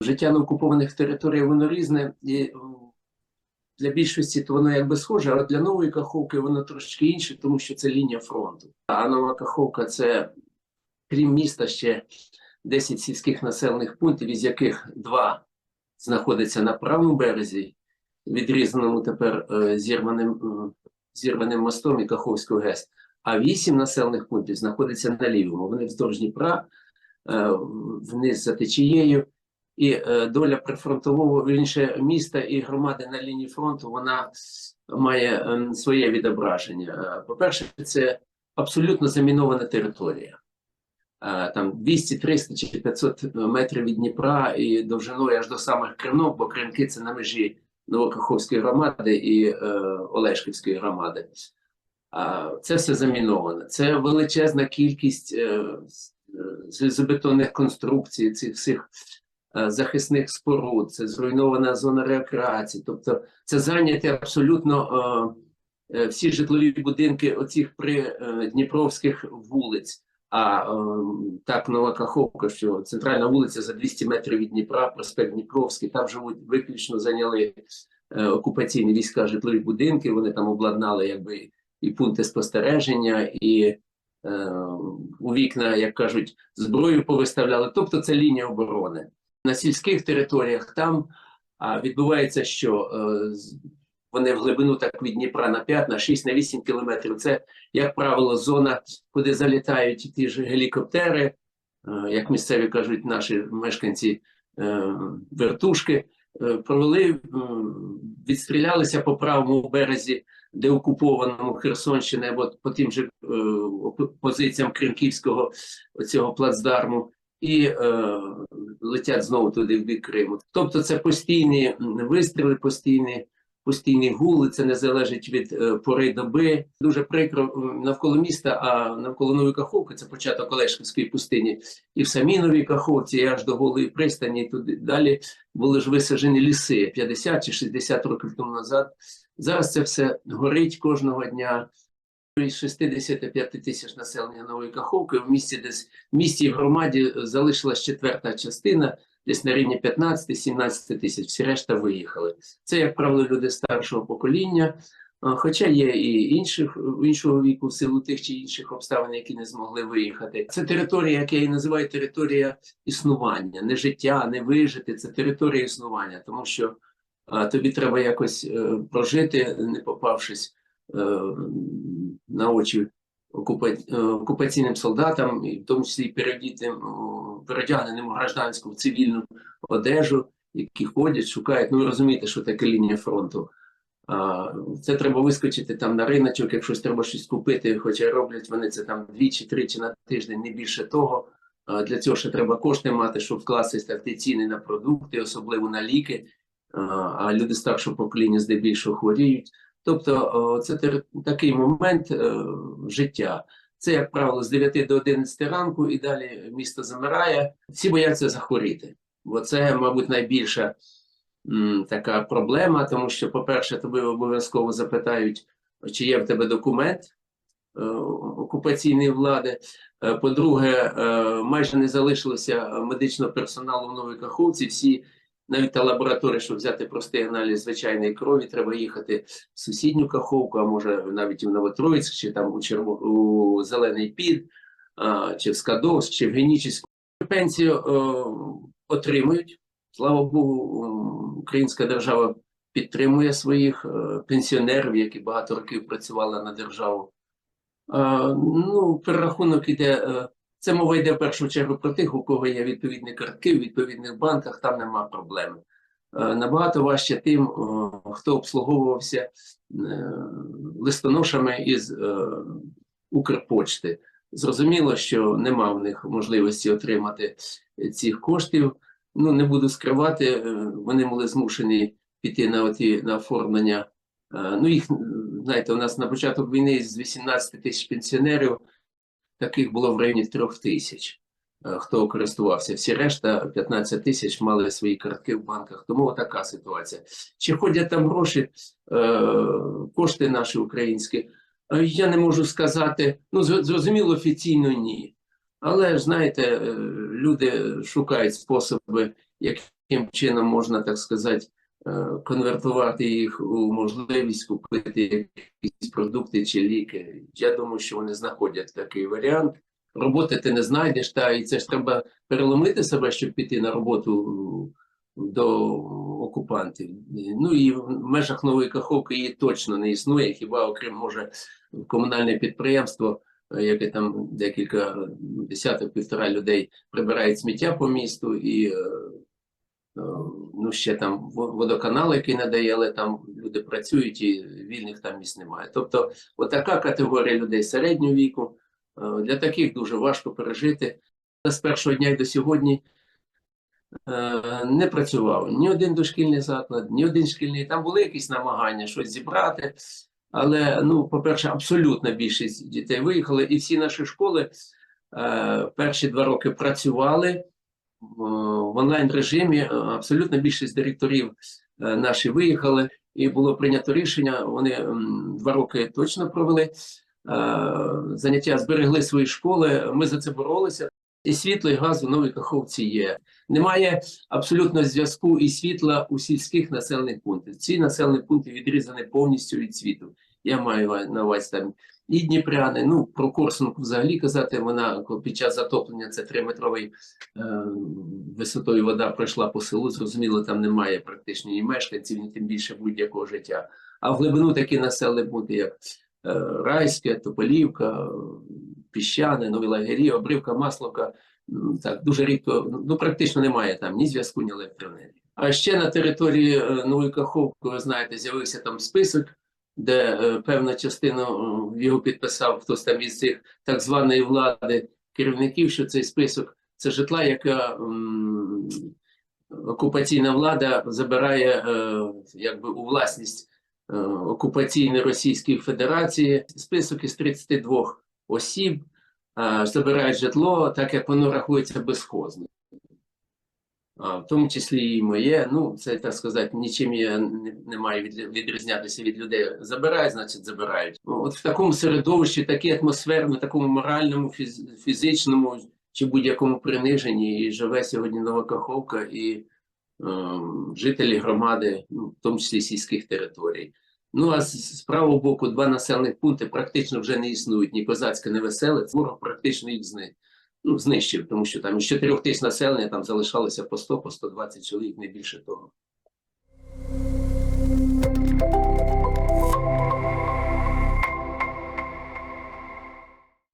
Життя на окупованих територіях воно різне, і для більшості то воно якби схоже, а для нової Каховки воно трошки інше, тому що це лінія фронту. А нова Каховка це, крім міста, ще 10 сільських населених пунктів, із яких два знаходяться на правому березі, відрізаному тепер е, зірваним, зірваним мостом і Каховського ГЕС, а вісім населених пунктів знаходяться на лівому. Вони вздовж Дніпра, е, вниз за течією. І е, доля прифронтового вірніше, міста і громади на лінії фронту вона має ем, своє відображення. Е, По-перше, це абсолютно замінована територія. Е, Там 200, 300 чи 500 метрів від Дніпра і довжиною аж до самих Кринок, бо Кринки це на межі Новокаховської громади і е, Олешківської громади. А це все заміновано. Це величезна кількість е, е, залізобетонних конструкцій, цих всіх захисних споруд, це зруйнована зона рекреації. Тобто це зайняті абсолютно е, е, всі житлові будинки оцих при е, Дніпровських вулиць. А е, так Нова Каховка, що центральна вулиця за 200 метрів від Дніпра, проспект Дніпровський, там живуть виключно зайняли е, окупаційні війська житлові будинки. Вони там обладнали якби і пункти спостереження, і е, у вікна, як кажуть, зброю повиставляли. Тобто це лінія оборони. На сільських територіях там а, відбувається, що е, вони в глибину так від Дніпра на 5, на 6, на 8 кілометрів. Це, як правило, зона, куди залітають ті ж гелікоптери, е, як місцеві кажуть наші мешканці е, вертушки. Е, провели, м, відстрілялися по правому березі деокупованому Херсонщини або по тим же е, позиціям Кримківського оцього плацдарму і е, летять знову туди в бік Криму. Тобто це постійні вистріли, постійні, постійні гули, це не залежить від е, пори доби. Дуже прикро навколо міста, а навколо Нової Каховки, це початок Олешківської пустині, і в самій Новій Каховці, і аж до Голої пристані, туди далі були ж висаджені ліси 50 чи 60 років тому назад. Зараз це все горить кожного дня. Із 65 тисяч населення Нової Каховки в місті десь в місті і в громаді залишилась четверта частина, десь на рівні 15-17 тисяч. Всі решта виїхали. Це, як правило, люди старшого покоління. Хоча є і інших іншого віку в силу тих чи інших обставин, які не змогли виїхати. Це територія, яка я її називаю територія існування, не життя, не вижити. Це територія існування, тому що тобі треба якось е, прожити, не попавшись е, на очі е, окупаційним солдатам, і в тому числі переодітим, переодягненим у гражданську в цивільну одежу, які ходять, шукають. Ну, ви розумієте, що таке лінія фронту. Це треба вискочити там на риночок, якщо треба щось купити, хоча роблять вони це там двічі-тричі на тиждень, не більше того. Для цього ще треба кошти мати, щоб вкластись так ті ціни на продукти, особливо на ліки. А люди старшого покоління здебільшого хворіють. Тобто це такий момент е, життя. Це, як правило, з 9 до 11 ранку, і далі місто замирає. Всі бояться захворіти, бо це, мабуть, найбільша м, така проблема, тому що, по-перше, тобі обов'язково запитають, чи є в тебе документ е, окупаційної влади. Е, По-друге, е, майже не залишилося медичного персоналу в Новій Каховці. Всі навіть та лабораторія, щоб взяти простий аналіз звичайної крові, треба їхати в сусідню Каховку, а може навіть і в Новотроїцьк, чи там у, Черво... у Зелений Під, а, чи в Скадовськ, чи в Генічеську. Пенсію е, отримують. Слава Богу, українська держава підтримує своїх е, пенсіонерів, які багато років працювали на державу. А, ну, перерахунок іде. Це мова йде в першу чергу про тих, у кого є відповідні картки в відповідних банках, там нема проблеми. Е, Набагато важче тим, е, хто обслуговувався е, листоношами із Укрпочти. Зрозуміло, що нема в них можливості отримати цих коштів. Ну, не буду скривати, вони були змушені піти на оті на оформлення. Ну, їх, знаєте, у нас на початок війни з 18 тисяч пенсіонерів таких було в районі 3 тисяч, е, хто користувався. Всі решта 15 тисяч мали свої картки в банках. Тому така ситуація. Чи ходять там гроші, е, кошти наші українські? Е, Я не можу сказати. Ну, зрозуміло, офіційно ні. Але знаєте, люди шукають способи, яким чином можна, так сказати, конвертувати їх у можливість купити якісь продукти чи ліки. Я думаю, що вони знаходять такий варіант. Роботи ти не знайдеш, та і це ж треба переломити себе, щоб піти на роботу до окупантів. Ну і в межах нової каховки її точно не існує, хіба окрім може комунальне підприємство, е, яке там декілька десяток півтора людей прибирають сміття по місту і е, е, ну ще там водоканал, який надає, але там люди працюють і вільних там місць немає. Тобто, отака категорія людей середнього віку. е, Для таких дуже важко пережити. З першого дня й до сьогодні е, не працював ні один дошкільний заклад, ні один шкільний. Там були якісь намагання щось зібрати. Але, ну, по-перше, абсолютна більшість дітей виїхали, і всі наші школи е, перші два роки працювали е, в онлайн режимі. Е, Абсолютна більшість директорів е, наші виїхали, і було прийнято рішення. Вони два роки точно провели е, заняття, зберегли свої школи. Ми за це боролися. І світло, і газ у Новій Каховці є. Немає абсолютно зв'язку і світла у сільських населених пунктах. Ці населені пункти відрізані повністю від світу. Я маю на увазі там і Дніпряни, ну про Корсунку взагалі казати, вона під час затоплення це 3-метровий е, висотою вода пройшла по селу. Зрозуміло, там немає практично ні мешканців, ні тим більше будь-якого життя. А в глибину такі населені пункти, як е, Райське, Тополівка, Піщане, Нові Лагері, Обривка, Масловка. Так, дуже рідко, ну практично немає там ні зв'язку, ні електроенергії. А ще на території е, Нової Каховки, ви знаєте, з'явився там список, де е, певна частина е, його підписав хтось там із цих так званої влади керівників, що цей список це житла, яка окупаційна влада забирає е, якби у власність окупаційної Російської Федерації. Список із 32 осіб забирають житло, так як воно рахується безхозним. В тому числі і моє, ну це так сказати, нічим я не, не маю від, відрізнятися від людей. Забирають, значить, забирають. Ну, От в такому середовищі, такій атмосферному, такому моральному, фіз, фізичному чи будь-якому приниженні і живе сьогодні Нова Каховка і ем, жителі громади, ну, в тому числі сільських територій. Ну а з, з правого боку два населених пункти практично вже не існують. Ні Козацька, ні Веселець. Ворог практично їх зни, ну, знищив, тому що там із 4 тисяч населення там залишалося по 100, по 120 чоловік, не більше того.